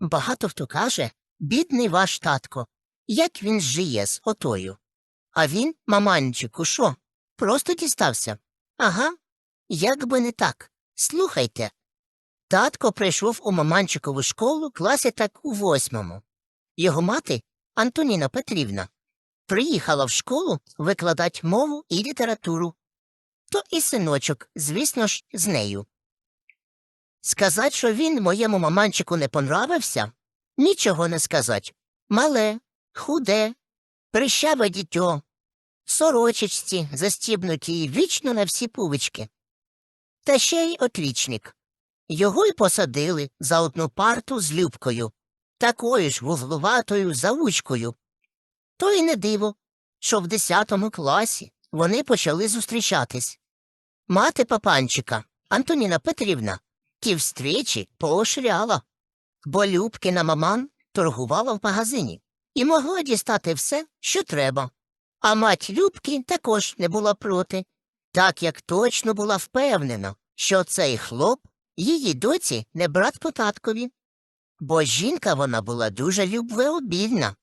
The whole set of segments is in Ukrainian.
Багато хто каже, бідний ваш татко, як він жиє з отою. А він, маманчику, що? Просто дістався. Ага, як би не так. Слухайте. Татко прийшов у маманчикову школу класі так у восьмому. Його мати, Антоніна Петрівна, приїхала в школу викладати мову і літературу. То і синочок, звісно ж, з нею. Сказать, що він моєму маманчику не понравився? Нічого не сказать. Мале, худе, прищаве дітьо, сорочечці, застібнуті вічно на всі пувички. Та ще й отлічник. Його й посадили за одну парту з Любкою, такою ж вуглуватою заучкою. То й не диво, що в десятому класі вони почали зустрічатись. Мати папанчика, Антоніна Петрівна, ті встречі поошряла, бо Любкина маман торгувала в магазині і могла дістати все, що треба. А мать Любки також не була проти, так як точно була впевнена, що цей хлоп її доці не брат по таткові. Бо жінка вона була дуже любвеобільна.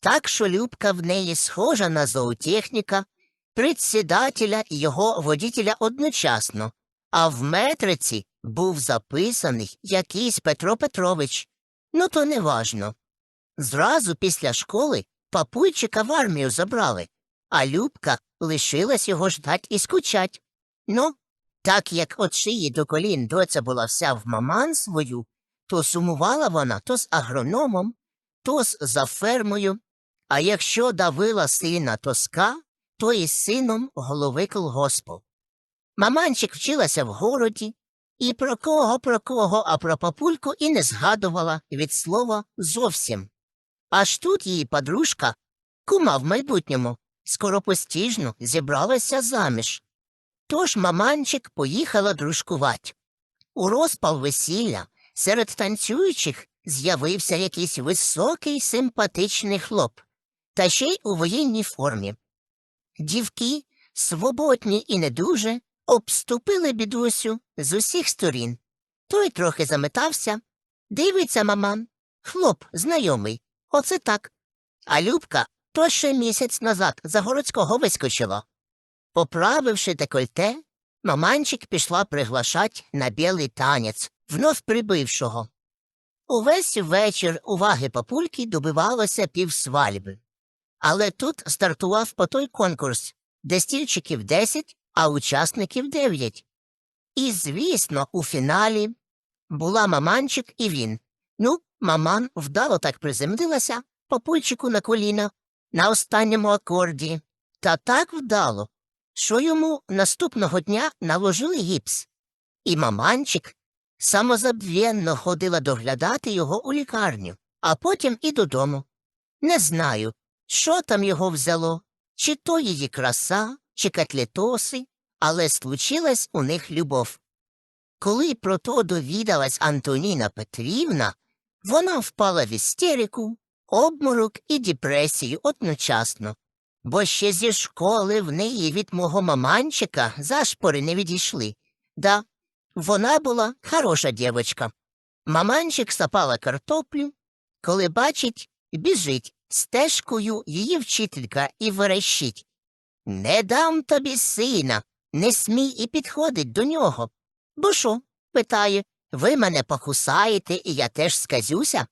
Так що Любка в неї схожа на зоотехніка, председателя і його водітеля одночасно, а в метриці був записаний якийсь Петро Петрович. Ну, то не важно. Зразу після школи папуйчика в армію забрали, а Любка лишилась його ждать і скучать. Ну, так як от шиї до колін доця була вся в маман свою, то сумувала вона то з агрономом, то з за фермою, а якщо давила сина тоска, то і з сином голови колгоспу. Маманчик вчилася в городі, і про кого, про кого, а про папульку і не згадувала від слова зовсім. Аж тут її подружка, кума в майбутньому, скоропостіжно зібралася заміж. Тож маманчик поїхала дружкувати. У розпал весілля серед танцюючих з'явився якийсь високий симпатичний хлоп, та ще й у воєнній формі. Дівки, свободні і не дуже, обступили бідусю з усіх сторін. Той трохи заметався. Дивиться маман. Хлоп знайомий. Оце так. А Любка то ще місяць назад за городського вискочила. Поправивши декольте, маманчик пішла приглашать на білий танець, вновь прибившого. Увесь вечір уваги папульки добивалося півсвальби. Але тут стартував по той конкурс, де стільчиків десять, а учасників дев'ять. І, звісно, у фіналі була маманчик і він. Ну, маман вдало так приземлилася папульчику на коліна на останньому акорді, та так вдало, що йому наступного дня наложили гіпс. І маманчик самозабвенно ходила доглядати його у лікарню, а потім і додому. Не знаю, що там його взяло, чи то її краса, чи котлетоси, але случилась у них любов. Коли про то довідалась Антоніна Петрівна, вона впала в істерику, обморок і депресію одночасно, бо ще зі школи в неї від мого маманчика зашпори не відійшли. Да, вона була хороша дівочка. Маманчик сапала картоплю, коли бачить, біжить стежкою її вчителька і верещить. Не дам тобі сина, не смій і підходить до нього. Бо що? питає, ви мене покусаєте, і я теж сказюся?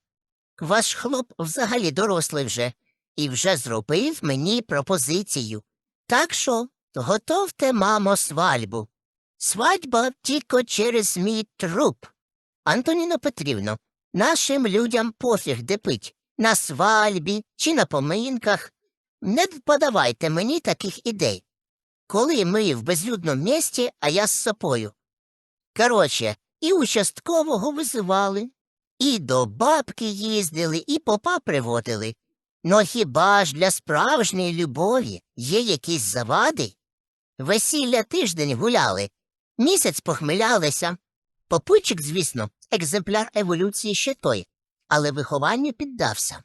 Ваш хлоп взагалі дорослий вже і вже зробив мені пропозицію. Так що готовте, мамо, свадьбу. Свадьба тільки через мій труп. Антоніно Петрівно, нашим людям пофіг де пить, на свадьбі чи на поминках. Не подавайте мені таких ідей. Коли ми в безлюдному місті, а я з сапою. Короче, і участкового визивали, і до бабки їздили, і попа приводили. Но хіба ж для справжньої любові є якісь завади? Весілля тиждень гуляли, місяць похмилялися. Попутчик, звісно, екземпляр еволюції ще той, але вихованню піддався.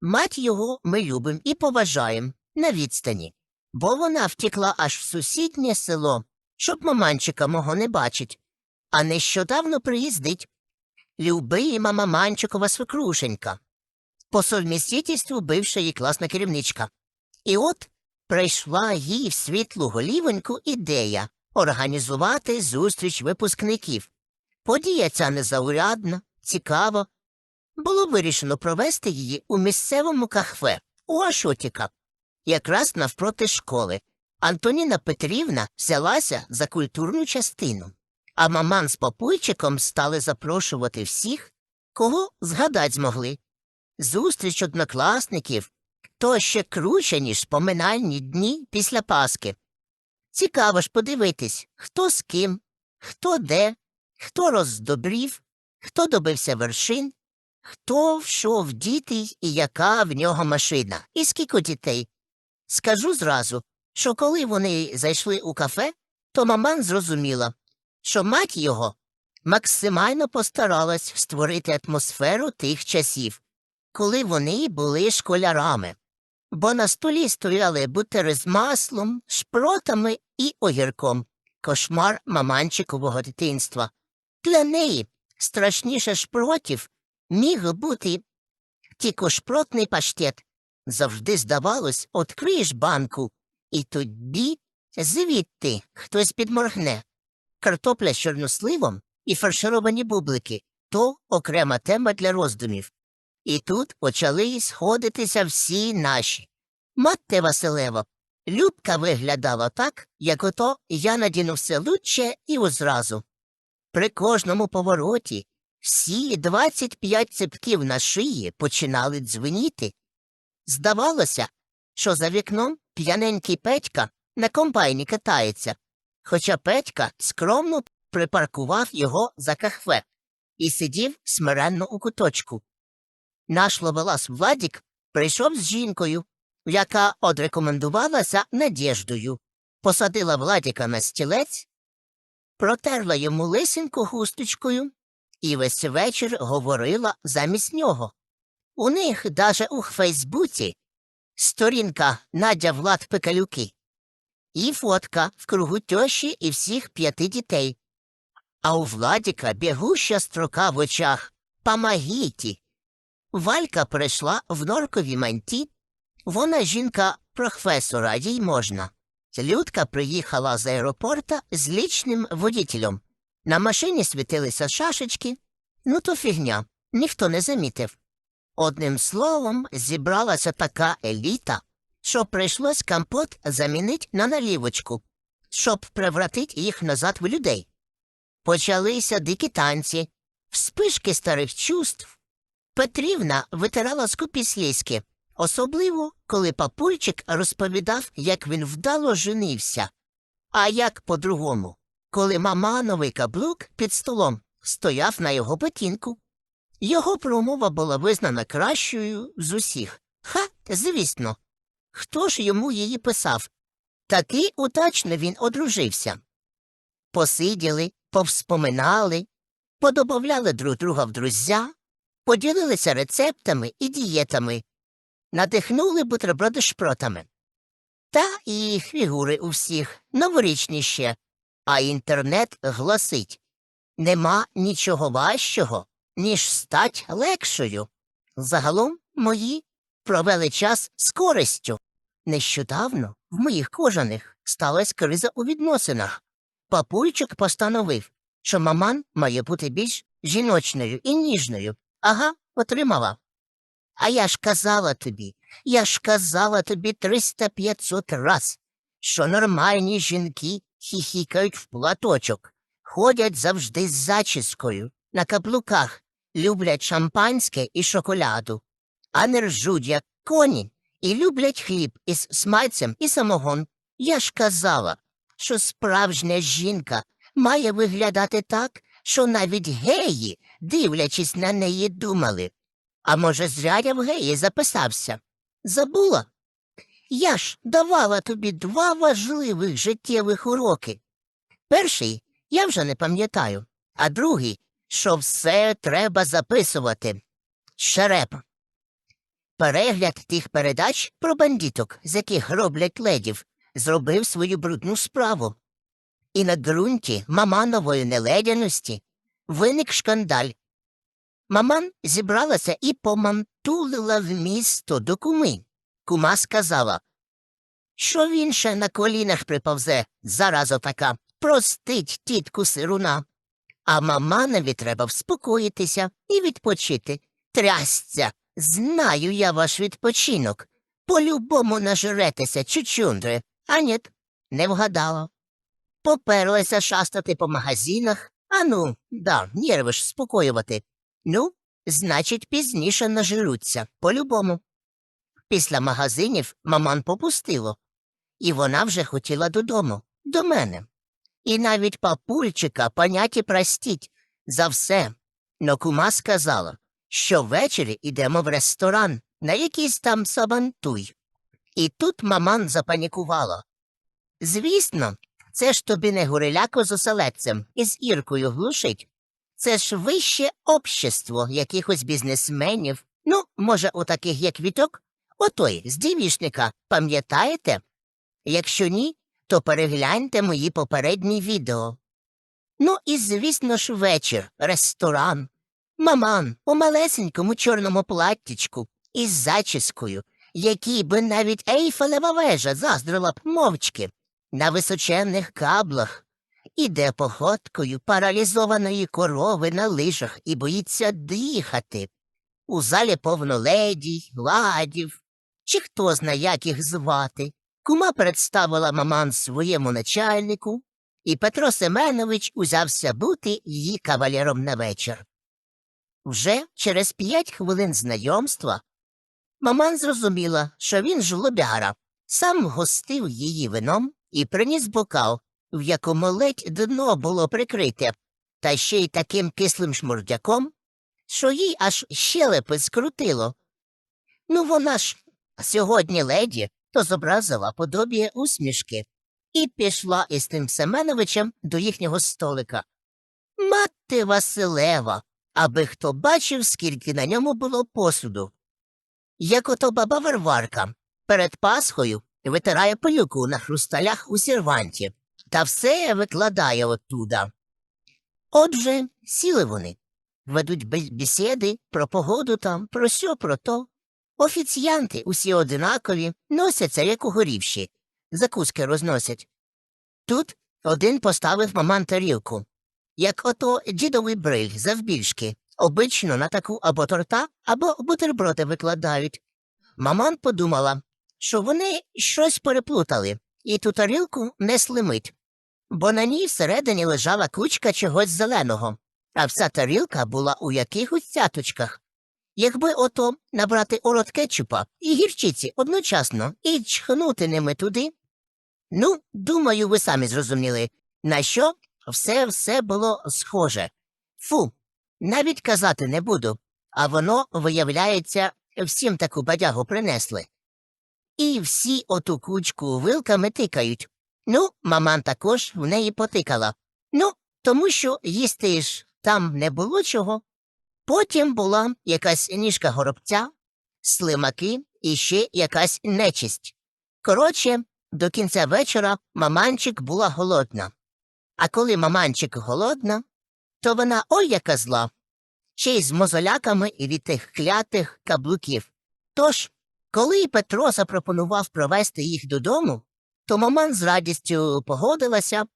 Мать його ми любим і поважаєм на відстані, бо вона втекла аж в сусіднє село, щоб маманчика мого не бачить, а нещодавно приїздить. любима маманчикова свекрушенька, по совмістительству бивша її класна керівничка. І от прийшла їй в світлу голівоньку ідея організувати зустріч випускників. Подія ця незаурядна, цікава. Було вирішено провести її у місцевому кафе у Ашотіка, якраз навпроти школи. Антоніна Петрівна взялася за культурну частину, а маман з папуйчиком стали запрошувати всіх, кого згадать змогли. Зустріч однокласників то ще круче, ніж поминальні дні після Паски. Цікаво ж подивитись, хто з ким, хто де, хто роздобрів, хто добився вершин, хто в що вдітий і яка в нього машина, і скільки дітей. Скажу зразу, що коли вони зайшли у кафе, то маман зрозуміла, що мать його максимально постаралась створити атмосферу тих часів, коли вони були школярами, бо на столі стояли бутери з маслом, шпротами і огірком. Кошмар маманчикового дитинства. Для неї страшніше шпротів міг бути тільки шпротний паштет. Завжди здавалось, откриєш банку, і тобі звідти хтось підморгне. Картопля з чорносливом і фаршировані бублики то окрема тема для роздумів. І тут почали сходитися всі наші. Матте Василево, Любка виглядала так, як ото я надіну все лучше і одразу. При кожному повороті всі 25 цепків на шиї починали дзвеніти. Здавалося, що за вікном п'яненький Петька на комбайні катається, хоча Петька скромно припаркував його за кахве і сидів смиренно у куточку. Наш ловелас Владік прийшов з жінкою, яка одрекомендувалася Надєждою, посадила Владіка на стілець, протерла йому лисинку хусточкою і весь вечір говорила замість нього. У них даже у Фейсбуці сторінка Надя Влад Пекалюки і фотка в кругу тьощі і всіх п'яти дітей. А у Владіка бігуща строка в очах «Помогіть!» Валька прийшла в норковій манті. Вона жінка професора, їй можна. Людка приїхала з аеропорта з лічним водітелем. На машині світилися шашечки. Ну то фігня, ніхто не замітив. Одним словом, зібралася така еліта, що прийшлось компот замінить на налівочку, щоб превратить їх назад в людей. Почалися дикі танці, вспишки старих чувств. Петрівна витирала скупі слізки, особливо, коли папульчик розповідав, як він вдало женився. А як по-другому, коли мамановий каблук під столом стояв на його ботинку. Його промова була визнана кращою з усіх. Ха, звісно. Хто ж йому її писав? Таки утачно він одружився. Посиділи, повспоминали, подобавляли друг друга в друзя, поділилися рецептами і дієтами, надихнули бутерброди шпротами. Та і фігури у всіх новорічні ще, а інтернет гласить нема нічого важчого, ніж стать легшою. Загалом мої провели час з користю. Нещодавно в моїх кожаних сталася криза у відносинах. Папульчик постановив, що маман має бути більш жіночною і ніжною. Ага, отримала. А я ж казала тобі, я ж казала тобі триста п'ятсот раз, що нормальні жінки хіхікають в платочок, ходять завжди з зачіскою, на каблуках, люблять шампанське і шоколаду, а не ржуть, як коні, і люблять хліб із смальцем і самогон. Я ж казала, що справжня жінка має виглядати так, що навіть геї, дивлячись на неї, думали. А може, зря я в геї записався? Забула? Я ж давала тобі два важливих життєвих уроки. Перший я вже не пам'ятаю, а другий, що все треба записувати. Шереп. Перегляд тих передач про бандіток, з яких роблять ледів, зробив свою брудну справу. І на ґрунті маманової неледяності виник шкандаль. Маман зібралася і помантулила в місто до. Кума сказала, що він ще на колінах приповзе, зараза така, простить тітку сируна. А маманові треба вспокоїтися і відпочити. Трясця, знаю я ваш відпочинок. По-любому нажретеся, чучундри. А ні, не вгадала. Поперлася шастати по магазинах. А ну, да, нерви ж спокоювати. Ну, значить, пізніше нажируться, по-любому. Після магазинів маман попустило, і вона вже хотіла додому, до мене. І навіть папульчика поняті простіть за все. Но кума сказала, що ввечері йдемо в ресторан на якийсь там сабантуй. І тут маман запанікувала. Звісно, це ж тобі не гуриляко з оселедцем із Іркою глушить. Це ж вище общество якихось бізнесменів. Ну, може, у таких як Віток? Отой, з дівішника, пам'ятаєте? Якщо ні, то перегляньте мої попередні відео. Ну і, звісно ж, вечір, ресторан. Маман у малесенькому чорному платтячку із зачіскою, якій би навіть Ейфелева вежа заздрила б мовчки, на височенних каблах, іде походкою паралізованої корови на лижах і боїться дихати. У залі повно леді, ладів, чи хто зна, як їх звати. Кума представила маман своєму начальнику, і Петро Семенович узявся бути її кавалером на вечір. Вже через п'ять хвилин знайомства маман зрозуміла, що він жлобяра, сам гостив її вином і приніс бокал, в якому ледь дно було прикрите, та ще й таким кислим шмурдяком, що їй аж щелепи скрутило. Ну, вона ж сьогодні леді, то зобразила подобіє усмішки і пішла із тим Семеновичем до їхнього столика. Мати Василева, аби хто бачив, скільки на ньому було посуду. Як ото баба Варварка перед Пасхою витирає пилюку на хрусталях у серванті та все викладає оттуда. Отже, сіли вони, ведуть бесіди про погоду там, про сьо, про то. Офіціянти усі одинакові, носяться, як у горівші, закуски розносять. Тут один поставив маман тарілку, як ото дідовий бриль завбільшки, обично на таку або торта, або бутерброди викладають. Маман подумала, що вони щось переплутали, і ту тарілку не слимить, бо на ній всередині лежала кучка чогось зеленого, а вся тарілка була у якихось цяточках. Якби ото набрати орот кетчупа і гірчиці одночасно і чхнути ними туди. Ну, думаю, ви самі зрозуміли, на що все все було схоже. Фу, навіть казати не буду, а воно, виявляється, всім таку бадягу принесли. І всі оту кучку вилками тикають. Ну, маман також в неї потикала. Ну, тому що їсти ж там не було чого. Потім була якась ніжка горобця, слимаки і ще якась нечисть. Коротше, до кінця вечора маманчик була голодна. А коли маманчик голодна, то вона ой яка зла, ще й з мозоляками і від тих клятих каблуків. Тож, коли Петро запропонував провести їх додому, то маман з радістю погодилася,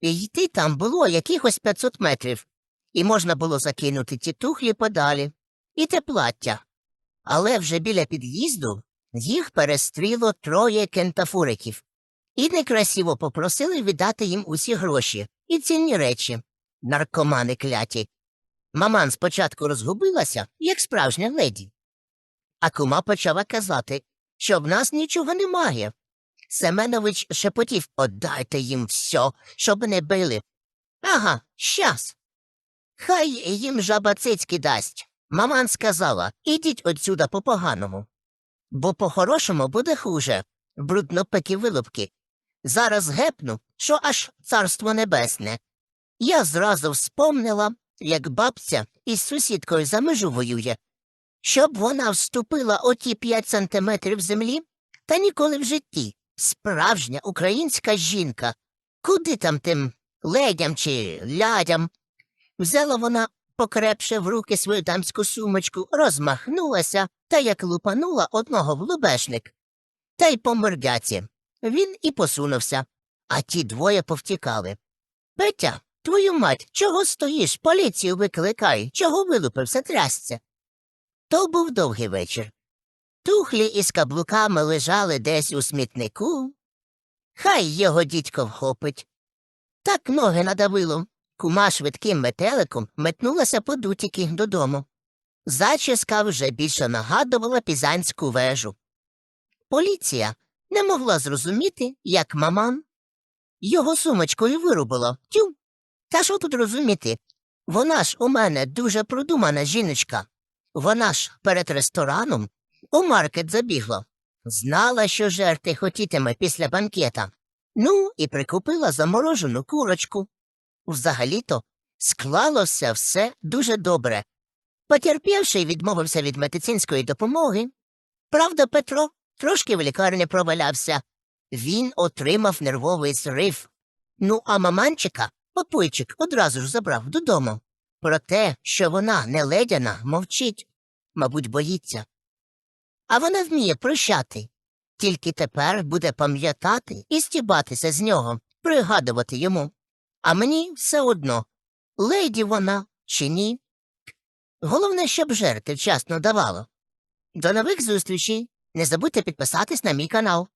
і йти там було якихось 500 метрів і можна було закинути ті тухлі подалі, і те плаття. Але вже біля під'їзду їх перестріло троє кентафуриків, і некрасиво попросили віддати їм усі гроші і цінні речі, наркомани кляті. Маман спочатку розгубилася, як справжня леді. А кума почала казати, що в нас нічого немає. Семенович шепотів «Отдайте їм все, щоб не били. Ага, щас. Хай їм жаба цицьки дасть. Маман сказала, ідіть отсюда по-поганому. Бо по-хорошому буде хуже, бруднопекі вилупки. Зараз гепну, що аж царство небесне. Я зразу вспомнила, як бабця із сусідкою за межу воює. Щоб вона вступила оті п'ять сантиметрів землі, та ніколи в житті. Справжня українська жінка. Куди там тим ледям чи лядям? Взяла вона покрепше в руки свою дамську сумочку, розмахнулася та як лупанула одного в лубешник. Та й по мордяці. Він і посунувся, а ті двоє повтікали. Петя, твою мать, чого стоїш? Поліцію викликай, чого вилупився трясця? То був довгий вечір. Тухлі із каблуками лежали десь у смітнику. Хай його дідько вхопить. Так ноги надавило. Кума швидким метеликом метнулася по дутіки додому. Зачіска вже більше нагадувала пізанську вежу. Поліція не могла зрозуміти, як маман його сумочкою вирубило. Тю. Та що тут розуміти? Вона ж у мене дуже продумана жіночка. Вона ж перед рестораном у маркет забігла. Знала, що жерти хотітиме після банкета. Ну, і прикупила заморожену курочку. Взагалі-то склалося все дуже добре. Потерпівший відмовився від медицинської допомоги. Правда, Петро трошки в лікарні провалявся. Він отримав нервовий зрив. Ну, а маманчика попойчик одразу ж забрав додому. Про те, що вона не ледяна, мовчить, мабуть, боїться. А вона вміє прощати. Тільки тепер буде пам'ятати і стібатися з нього, пригадувати йому. А мені все одно, леді вона чи ні. Головне, щоб жерти вчасно давало. До нових зустрічей. Не забудьте підписатись на мій канал.